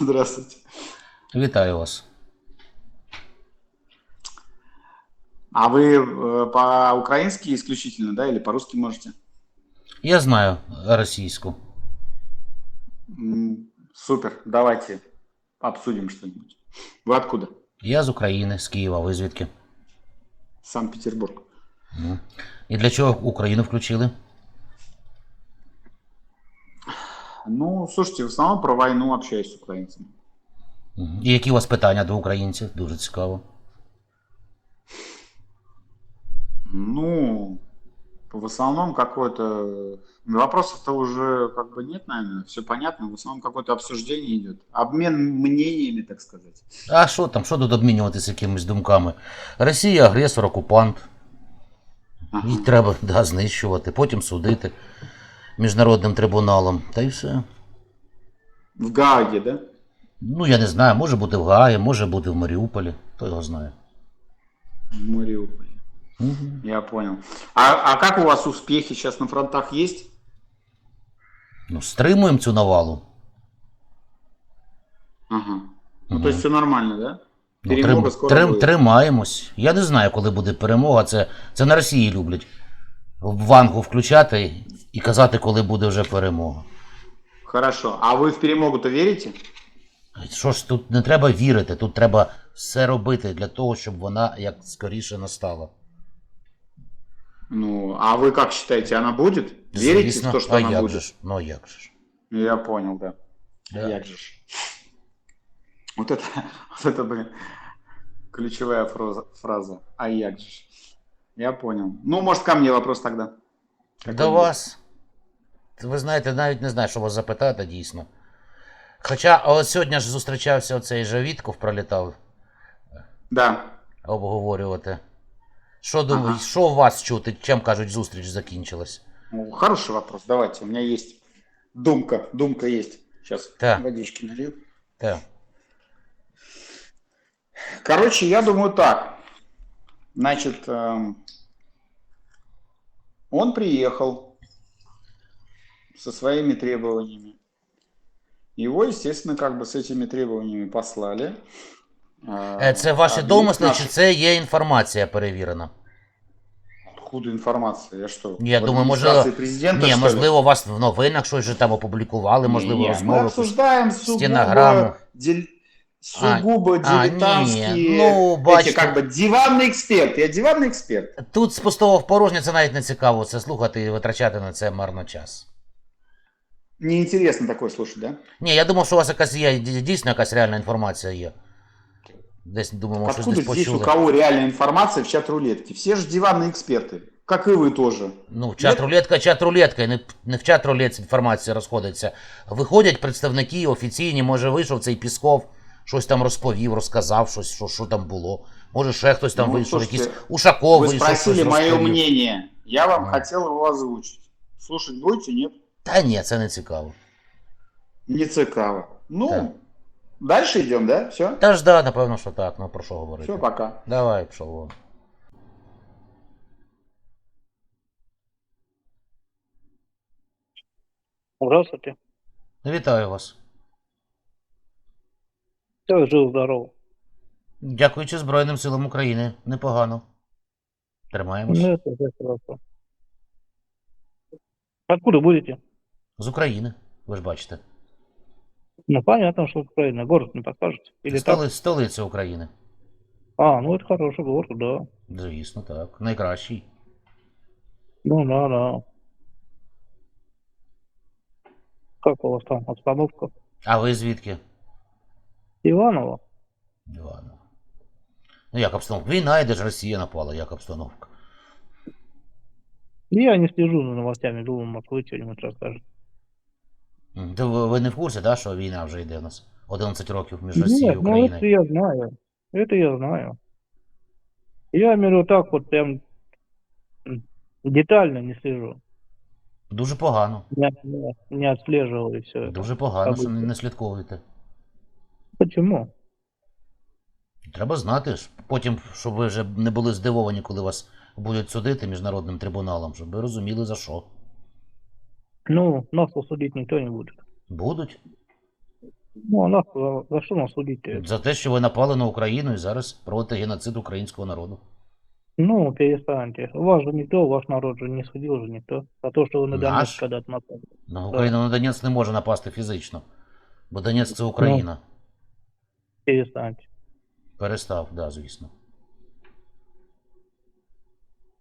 Здравствуйте. Вітаю вас. А вы э, по-украински исключительно, да, или по-русски можете? Я знаю російську. М, Супер, давайте обсудим что-нибудь. Вы откуда? Я з України, з Києва, ви звідки? Санкт-Петербург. Ну. І для чого Україну включили? Ну, слушайте, в основном про войну общаюсь с украинцами. І які у вас питання до українців? Дуже цікаво. Ну, в основном какой-то... Вопросов-то уже как бы нет, наверное, все понятно. В основном какое-то обсуждение идет. Обмен мнениями, так сказать. А що там, що тут обмінюватися якимись думками? Росія агресор, окупант. Їх треба да, знищувати, потім судити міжнародним трибуналом. Та й все. В Гааге, да? Ну, я не знаю, може бути в Гаї, може бути в Маріуполі, хто його знає. В Мариуполе. Мгм. Я понял. А, а как у вас успехи сейчас на фронтах есть? Ну, стримуємо цю навалу. Ага. Ну, Мгм. то есть все нормально, да? Ну, Перемога трим, скоро трим, тримаємось. Я не знаю, коли буде перемога. Це, це на Росії люблять в вангу включати і казати, коли буде вже перемога. Хорошо. А вы в перемогу-то верите? Що ж тут не треба вірити, тут треба все робити для того, щоб вона як скоріше настала. Ну, а вы как считаете, она будет? Верите Звісно, в то, что а она як будет? же ж? Ну а як же ж? Я понял, да. Да. Як же ж. Вот это, вот это, блин, ключевая фраза. фраза. А як же ж. Я понял. Ну, может, ко мне вопрос тогда. До Какой вас. Ви знаєте, навіть не знаю, що вас запитати дійсно. Хоча а от сьогодні ж зустрічався оцей же Вітков пролітав Да. обговорювати. Що думаєте, Ага. що у вас чути, чим кажуть, зустріч закінчилась? Ну, хороший вопрос. Давайте. У меня есть думка. Думка есть. Сейчас Да. водички налью. Так. Короче, я думаю так. Значит, он приехал со своими требованиями. Его, естественно, как бы с этими требованиями послали. А, Е, Це ваші объект домисли, наш- чи це є інформація перевірена? Откуда информация? Я что? Я в думаю, администрации можливо, президента, Ні, что ли? можливо, у вас в новинах щось же там опублікували, можливо, Не, не, розмови. Мы обсуждаем сугубо, стенограмму. дил- сугубо а, дилетантские, не, ну, эти бачите. как бы диванный эксперт. Я диванный эксперт. Тут з пустого в порожнє це навіть не цікаво це слухати і витрачати на це марно час. Неинтересно такое слушать, да? Ні, я думав, що у вас якась є дій- дійсно якась реальна інформація є. Десь думаю, може, щось Откуда десь здесь у почули. кого реальная информация в чат-рулетке? Все же диванные эксперты, как и вы тоже. Ну, чат-рулетка, чат-рулетка, не, не в чат-рулетці інформація розходиться. Виходять представники офіційні, може вийшов цей Пісков, щось там розповів, розказав, щось, що, що там було. Може, ще хтось там Ну, вийшов, слушайте, якийсь Ушаков вы вийшов. спросили щось мое розповів. мнение. Я вам Ну. хотел его озвучить. Слушать будете, нет? Та ні, це не цікаво. Не цикаво. Ну, Так. дальше идем, да? Все? Та ж да, напевно, що так, ну про що говорити. Все, пока. Давай, пішов вон. Здравствуйте. Вітаю вас. Как жив здоров. Дякуючи Збройним силам України. Непогано. Тримаємось. Ну, это уже хорошо. Откуда будете? З України, ви ж бачите. Ну, понятно, что Украина. Город не подскажете? Или Столи, столиця України. А, ну это хороший город, да. Звісно, так. Найкращий. Ну, да, да. Как у вас там обстановка? А ви звідки? Иваново? Івано. Ну як обстановка? Війна, і де ж Росія напала, як обстановка? Я не слежу за новостями, думаю, может, вы что-нибудь расскажете. М, То ви, ви не в курсі, да, що війна вже йде у нас? 11 років між Росією і Нет, ну это Україною. я знаю. Это я знаю. Я, говорю, так вот прям м, детально не слежу. Дуже погано. Не, не, не отслеживал и все это. Дуже погано, що не, события. не слідковуєте. Почему? Треба знати ж. Потім, щоб ви вже не були здивовані, коли вас будуть судити міжнародним трибуналом, щоб ви розуміли за що. Ну, нас посудить никто не будет. Будуть. Ну, а нас, за, за что нас судить-то? За те, що ви напали на Україну і зараз проводите геноцид українського народу. Ну, перестаньте. Вас же никто, ваш народ же не судил же никто. За то, что вы на Наш? Донецк когда-то напали. На Україну на Донецьк не може напасти фізично. Бо Донецьк це Україна. Перестаньте. Перестав, да, звісно.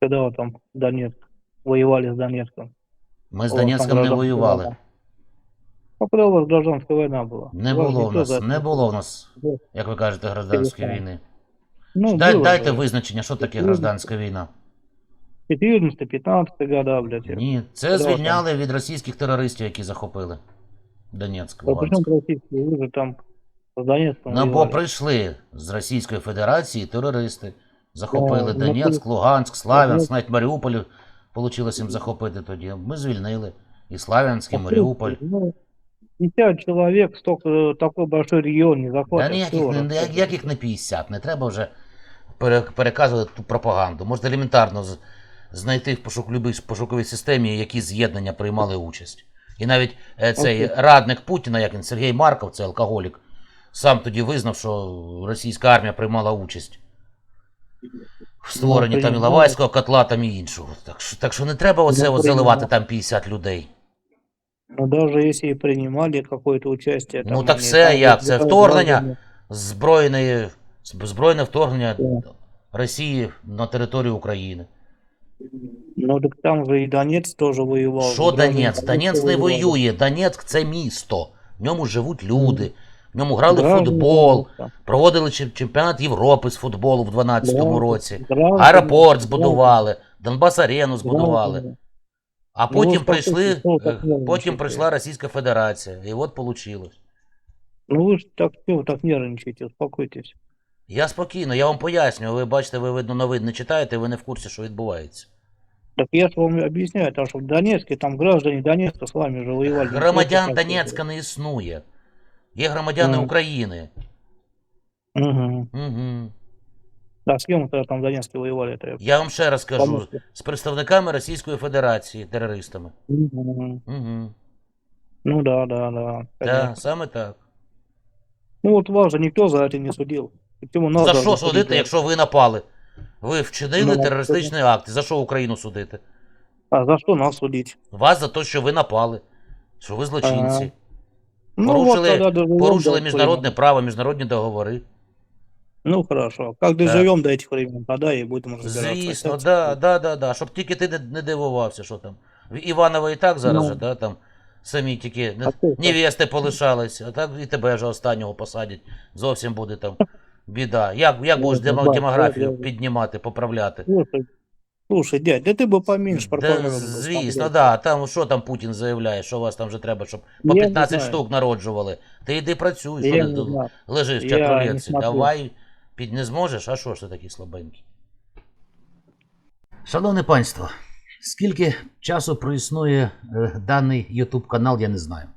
Когда вы там Донецк воевали с Донецком? Ми з У вас там Донецьком не гражданская воювали. война. А когда у вас гражданская война была? Не Вас було в никто нас, за это не було в нас, Да. як ви кажете, гражданської Перестань. війни. Ну, Дай, было дайте же. визначення, що таке Було. гражданська війна. 14-15 года, блядь. Ні, це Куди ви звільняли від російських терористів, які захопили Донецьк, А причем Луганськ. российские, вы же там с Донецком Ну, бо воевали. прийшли з Російської Федерації терористи, захопили Да, ну, Донецьк, ти- Луганськ, Славянськ, Ну, навіть Маріуполь вийшло їм захопити тоді. Ми звільнили і Славянськ, і Маріуполь. Ну, 50 человек, столько, такой большой регион не Та захватит. ніяких, Всё, не, як- яких не 50, не треба вже переказувати ту пропаганду. Можна елементарно знайти в пошук, пошуковій системі, які з'єднання приймали участь. І навіть е, цей Окей. радник Путіна, як він Сергій Марков, це алкоголік, сам тоді визнав, що російська армія приймала участь в створенні Ну, там. Іловайського котла там і іншого. Так що, так що не треба оце Ну, от заливати там 50 людей. Но даже если и принимали какое-то участие... Ну, так там як? Це вторгнення? Збройне, збройне вторгнення Так. Росії на територію України. Ну, так там же и Донецк тоже воевал. Що Граждане Донецьк? Донецьк не воює. Донецьк це місто. В ньому живуть люди. В ньому грали в Граждане футбол, Донецка. проводили чем- чемпіонат Європи з футболу в 12-му Да. році. Граждане- Аеропорт збудували, Донбас арену збудували. граждане. А Ну, потім ось так прийшли, і пішло, е, так нервничайте. потім прийшла Російська Федерація. І от вийшло. Ну вы же так, чё вы так нервничаете, успокойтесь. Я спокійно, я вам пояснюю. Ви бачите, ви видно новин не читаєте, ви не в курсі, що відбувається. Так я же вам объясняю, потому что в Донецке там граждане Донецка с вами же воевали. Не Громадян просто так. Донецька не існує. Є громадяни Ну. України. Мгм. Угу. Да, с кем тогда там в Донецке воевали? Это я Я вам ще раз кажу, помню. з представниками Російської Федерації, терористами. Мгм. Угу. Ну да, да, да. Так, конечно. саме так. Ну вот вас же никто за это не судил. Почему нас За должны що судить судити, за- якщо ви напали? Ви вчинили Ну, терористичний акт. За що Україну судити? А за что нас судить? Вас за те, що ви напали, що ви злочинці. Ну Порушили- вот, когда Порушили до міжнародне право, міжнародні договори. Ну хорошо. Как доживем до этих времен, тогда и будем разбираться. Звісно, да, да, да, да. Щоб тільки ти не, не дивувався, що там. В Іванова і так зараз Ну. же, да, там самі тільки невести полишались, а так і тебе ж останнього посадять. Зовсім буде там біда. Як, як будеш Ну, демо- демографію піднімати, поправляти? Слушай, дядь, да ты бы поменьше Да, звісно, смотрел. да. Там що там Путін заявляє, що у вас там вже треба, щоб по Я не 15 знаю. штук народжували. Ти йди працюй, Я що не ти знаю. лежиш в Я не чатрулетці. смотрю. Давай, під не зможеш, а що ж ти такий слабенький? Шановне панство, скільки часу проіснує е, даний YouTube канал, я не знаю.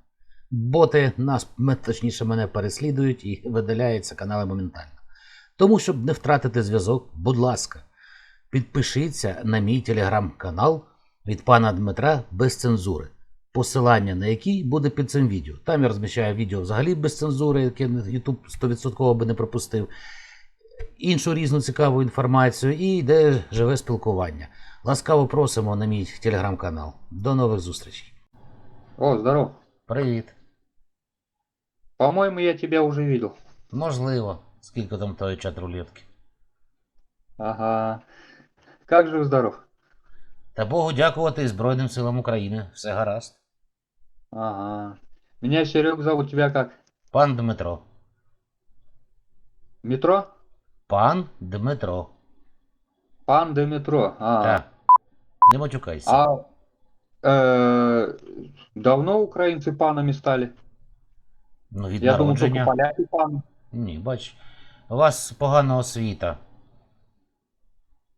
Боти нас, м- точніше, мене переслідують і видаляються канали моментально. Тому, щоб не втратити зв'язок, будь ласка, підпишіться на мій телеграм-канал від пана Дмитра без цензури. Посилання на який буде під цим відео. Там я розміщаю відео взагалі без цензури, яке YouTube 100% би не пропустив. Іншу різну цікаву інформацію і йде живе спілкування. Ласкаво просимо на мій телеграм-канал. До нових зустрічей. О, здоров. Привіт. По-моему, я тебя уже видел. Можливо, скільки там тої чат рулетки. Ага. Как же здоров? Та Богу дякувати і Збройним силам України. Все гаразд. Ага. Меня Серег зовут, тебя как? Пан Дмитро. Метро? Пан Дмитро. Пан де метро. А, Так. Не матюкайся. а э, давно украинцы панами стали? Ну, від Я думал, только народження. поляки паны. Ні, бач. У вас погана освіта.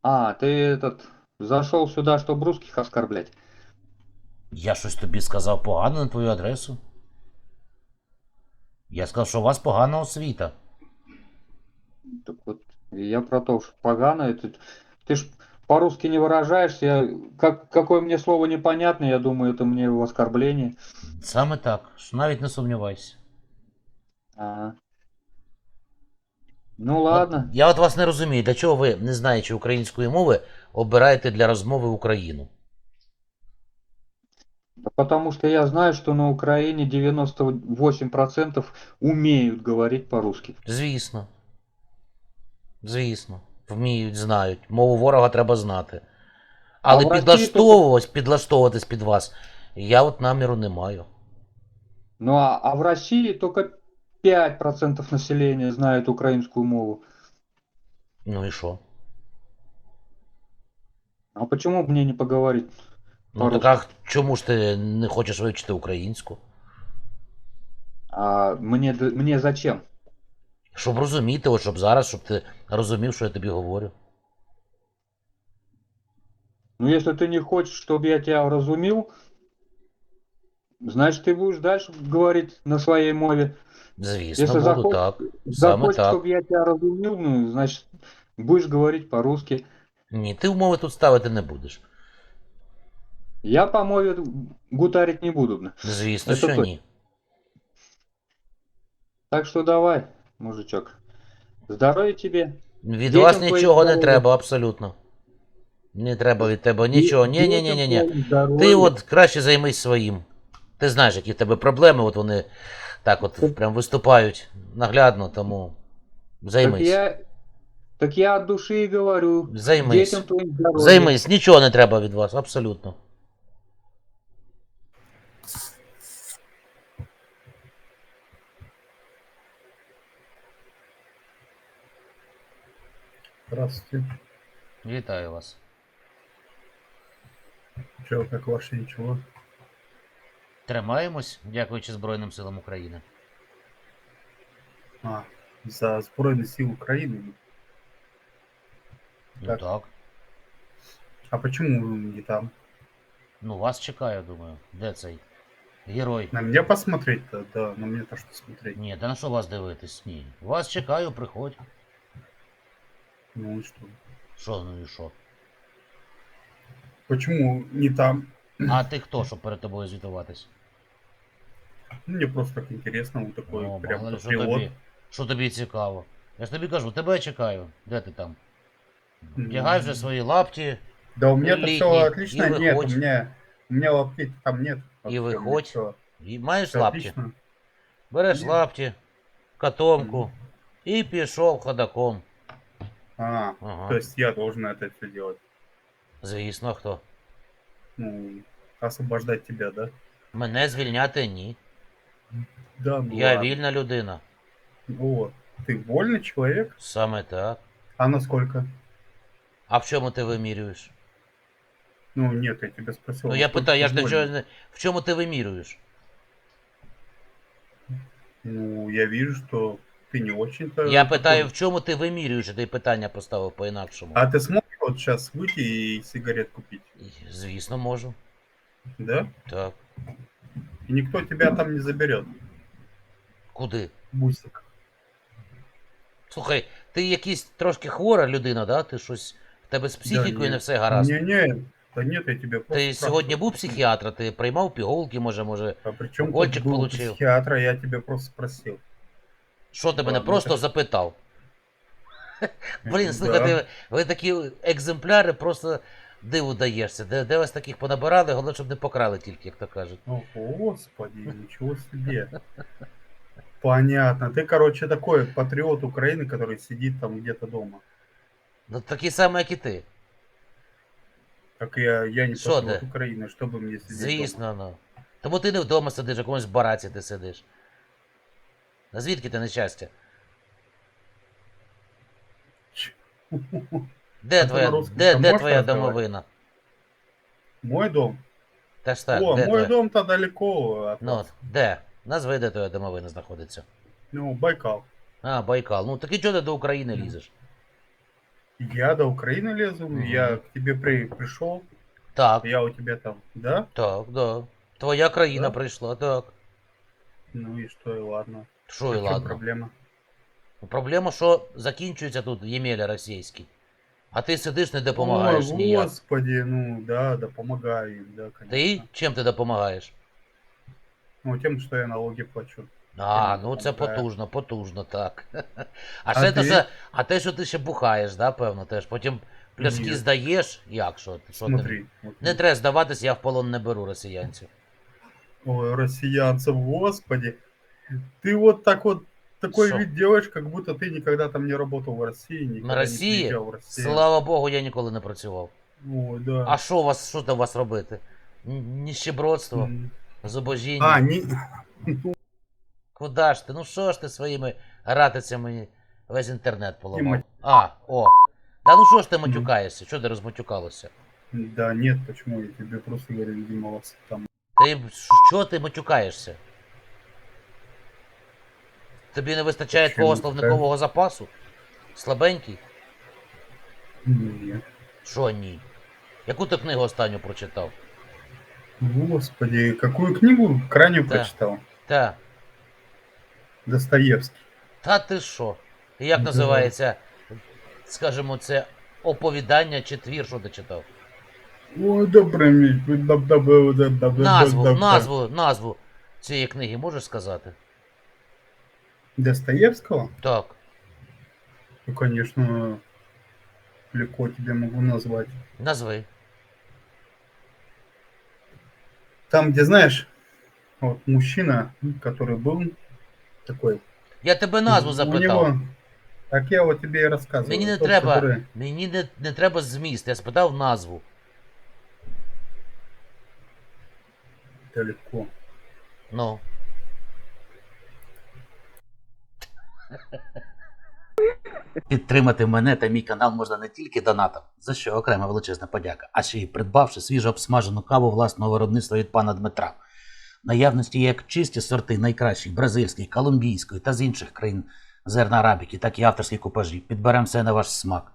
А, ты этот зашел сюда, чтобы русских оскорблять. Я щось тобі сказав погано на твою адресу. Я сказав, що у вас погана освіта. Так вот, я про то, что погано. Это, ты ж по-русски не выражаешься. Я, как, какое мне слово непонятно, я думаю, это мне в оскорбление. Саме так. Ж Навіть не сумнівайся. А. Ну ладно. Я от вас не розумію, для чого ви, не знаючи української мови, обираєте для розмови Україну? Потому что я знаю, что на Украине 98% умеют говорить по-русски. Звісно. Звісно. Вміють, знають. Мову ворога треба знати. Але в Росії підлаштовуватись, підлаштовуватись під вас, я от наміру не маю. Ну а, а в России только 5% населения знают украинскую мову. Ну і що? А почему бы мне не поговорить? Ну По-русски. так а чому ж ти не хочеш вивчити українську? А мне, д- мне зачем? Щоб розуміти, от щоб зараз, щоб ти розумів, що я тобі говорю. Ну, если ты не хочешь, чтобы я тебя разумел, значит, ты будешь дальше говорить на своей мове. Звісно, Якщо буду захоч- так. Саме Захочешь, так. чтобы я тебя разумел, ну, значит, будешь говорить по-русски. Ні, ти умови тут ставити не будеш. Я по мове гутарить не буду. Звісно, Це що точно. ні. Так что давай, мужичок. Здоровья тебе. Від Дітям вас твоїм нічого не здоров'я. треба, абсолютно. Не треба від тебе нічого. Ні, ні, ні, ні, ні. Ти от краще займись своїм. Ти знаєш, які в тебе проблеми, от вони так от прям виступають наглядно, тому Так займись. я, так я от души и говорю. Займись. Твоим здоровья. Займись, нічого не треба від вас, абсолютно. Здравствуйте. Вітаю вас. Че, как ваше ничего? Тримаємось, дякуючи Збройним силам України. А, за Збройные силы Украины. Ну Так. так. А почему вы не там? Ну вас чекаю, думаю. Де цей герой? На меня посмотреть-то? Да, на меня-то что смотреть? Ні, та на що вас дивитись? Ні. Вас чекаю, приходь. Ну и что? Що, ну і що? Почему не там? А ти хто, щоб перед тобою звітуватись? Ну, Мне просто так интересно, вот такой Ну, прям мало ли, що патриот. тобі, що тобі цікаво. Я ж тобі кажу, тебе чекаю. Де ти там? Ну, Вдягай вже свої лапті Да у меня-то летний, все отлично. и Нет, у выходь. меня, у меня лаптей там нет. И Вообще, у меня выходь. всё- і маєш всё лапті. отлично. Береш Ні. лапті, котомку і пішов ходаком. А, Ага. то есть я должен это все делать. Звісно, хто. Ну, освобождать тебя, да? Мене звільняти ні. Да, ну Я ладно. вільна людина. Вот. Ты вольный человек? Саме так. А насколько? А в чому ти вимірюєш? Ну, нет, я тебя спросил. Ну я насколько питаю, я ж ты не вольный? чого не. В чому ти вимірюєш? Ну, я вижу, что ты не очень-то... Я питаю, такой. в чому ти вимірюєш, а ти питання поставив по-інакшому. А ты сможешь вот сейчас выйти и сигарет купить? Звісно, можу. Да? Так. И никто тебя там не заберет. Куди? Бусик. Слухай, ти якийсь трошки хвора людина, да? Ти щось. В тебе з психікою ні. не все гаразд. Не-не, да нет, я тебя просто Ти сьогодні був психіатра, ти приймав пігулки, може, може. А при Укольчик тут был получил. психиатра, я тебя просто спросил. Що ти мене Ладно, просто так. запитав? Блін, Да. слухайте, ви такі екземпляри просто диву даєшся. Де, де вас таких понабирали, головне, щоб не покрали тільки, як то кажуть. О, господи, ничего себе. Понятно. Ты, короче, такой патриот Украины, который сидит там где-то дома. Ну такі самі, як і ти. Как я, я не Шо патриот ты? Украины, чтобы мне сидеть дома. Звісно, ну. Тому ти не вдома сидиш, в якомусь бараці ти сидиш. А звідки ти нещастя? Де твоя, русском де, там де твоя домовина? Мой дом? Та ж так, О, де мой твоя? дом-то далеко от Ну, от, де? Назви, де твоя домовина знаходиться. Ну, Байкал. А, Байкал. Ну так і чого ти до України лізеш? Я до Украины лезу, Мгм. я к тебе при, пришел, Так, я у тебя там, да? так, да. Твоя країна Да? прийшла, так. Ну и что, и ладно. Що В і чём ладно. проблема? Проблема, що закінчується тут Ємеля російський. А ти сидиш, не допомагаєш Ой, ніяк. господи, ну да, помогаю им, да, конечно. Ти чим ти допомагаєш? Ну, тем, что я налоги плачу. А, Ну, це потужно, потужно, так. А ще ти? що- а те, що ти ще бухаєш, да, певно, теж. Потім пляшки Ні. здаєш, як що? що ти? Смотри. Не треба здаватись, я в полон не беру росіянців. Ой, россиянцев, господи. Ты вот так вот, такой Шо? вид делаешь, как будто ты никогда там не работал в России, никогда На не Росії? приезжал в Россию. Слава Богу, я ніколи не працював. Ой, да. А що у вас, що там у вас робити? Н- Ніщебродство, М. зубожіння. А, не... Куда ж ти? Ну що ж ти своїми ратицями весь інтернет поламав? мать- А, о. Да ну що ж ти матюкаєшся? Що ти розматюкалося? Да нет, почему я тебе просто говорю, Дима, вас там... Ти що ти матюкаєшся? Тобі не вистачає Чому твого словникового запасу? Слабенький? Нет. Що ні? Яку ти книгу останню прочитав? Господи, какую книгу крайнюю Да. прочитал? Та. Достоевский. Та ти що? І Як Да. називається, скажімо, це оповідання чи твір, що ти читав? Ой, добрый меч. да- Назву, назву, назву цієї книги можеш сказати? Достоевского? Так. Ну, конечно, легко тебе могу назвать. Назви. Там, где, знаешь, вот мужчина, который был такой. Я тебе назву у запитав. него- Так я вот тебе и рассказываю. Мені не Тот, треба, который- мені не, не треба зміст, я спитав назву. Это легко. Ну. Підтримати мене та мій канал можна не тільки донатом, за що окрема величезна подяка, а ще й придбавши свіжо обсмажену каву власного виробництва від пана Дмитра. Наявності як чисті сорти найкращих бразильської, колумбійської та з інших країн зерна арабіки, так і авторські купажі. Підберемо все на ваш смак.